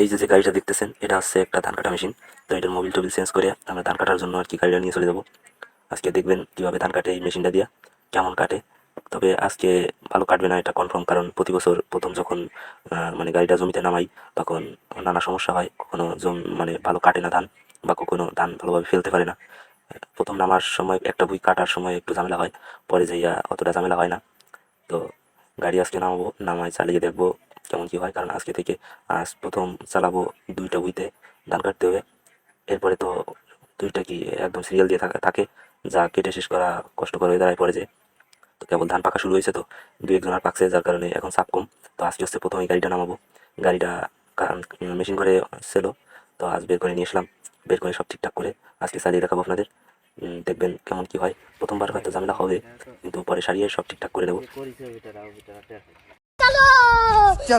এই যে যে গাড়িটা দেখতেছেন, এটা হচ্ছে একটা ধান কাটা মেশিন। তো এটার মোবিল টোবিল চেঞ্জ করে আমরা ধান কাটার জন্য আর কি গাড়িটা নিয়ে চলে যাব। আজকে দেখবেন কীভাবে ধান কাটে এই মেশিনটা দিয়া, কেমন কাটে। তবে আজকে ভালো কাটবে না, এটা কনফার্ম কারণ প্রতি বছর প্রথম যখন মানে গাড়িটা জমিতে নামাই, তখন নানা সমস্যা হয়। কখনো জম মানে ভালো কাটে না ধান, বা কখনো ধান ভালোভাবে ফেলতে পারে না। প্রথম নামার সময় একটা বই কাটার সময় একটু ঝামেলা হয়, পরে যাইয়া অতটা ঝামেলা হয় না। তো গাড়ি আজকে নামাবো, নামায় চালিয়ে দেখব কেমন কি হয়, কারণ আজকে থেকে আজ প্রথম চালাবো দুইটা বুইতে ধান কাটতে হবে। এরপরে তো দুইটা কি একদম সিরিয়াল দিয়ে থাকা থাকে, যা কেটে শেষ করা কষ্টকর হয়ে দাঁড়ায় পড়ে যে। তো কেবল ধান পাকা শুরু হয়েছে তো দু একজন আর পাকছে যার কারণে এখন চাপ কম। তো আজকে হচ্ছে প্রথমে গাড়িটা নামাবো। গাড়িটা মেশিন করে ছিল, তো আজ বের করে নিয়ে আসলাম। বের করে সব ঠিকঠাক করে আজকে চালিয়ে দেখাবো আপনাদের। দেখবেন কেমন কি হয়। প্রথমবার হয়তো ঝামেলা হবে, কিন্তু পরে সারিয়ে সব ঠিকঠাক করে দেবো ऐसे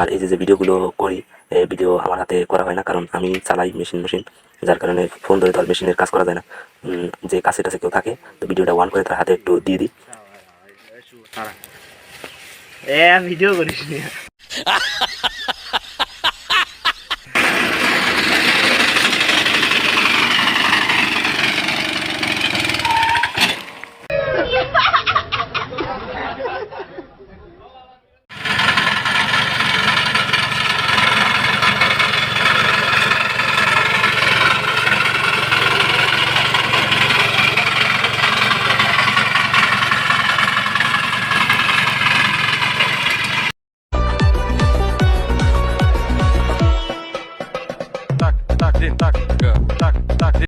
আর এই যে ভিডিওগুলো করি এই ভিডিও আমার হাতে করা হয় না কারণ আমি চালাই মেশিন মেশিন যার কারণে ফোন ধরে ধর আর মেশিনের কাজ করা যায় না। উম, যে কাছে টাছে কেউ থাকে তো ভিডিওটা ওয়ান করে তার হাতে একটু দিয়ে দিই। এ ভিডিও করিস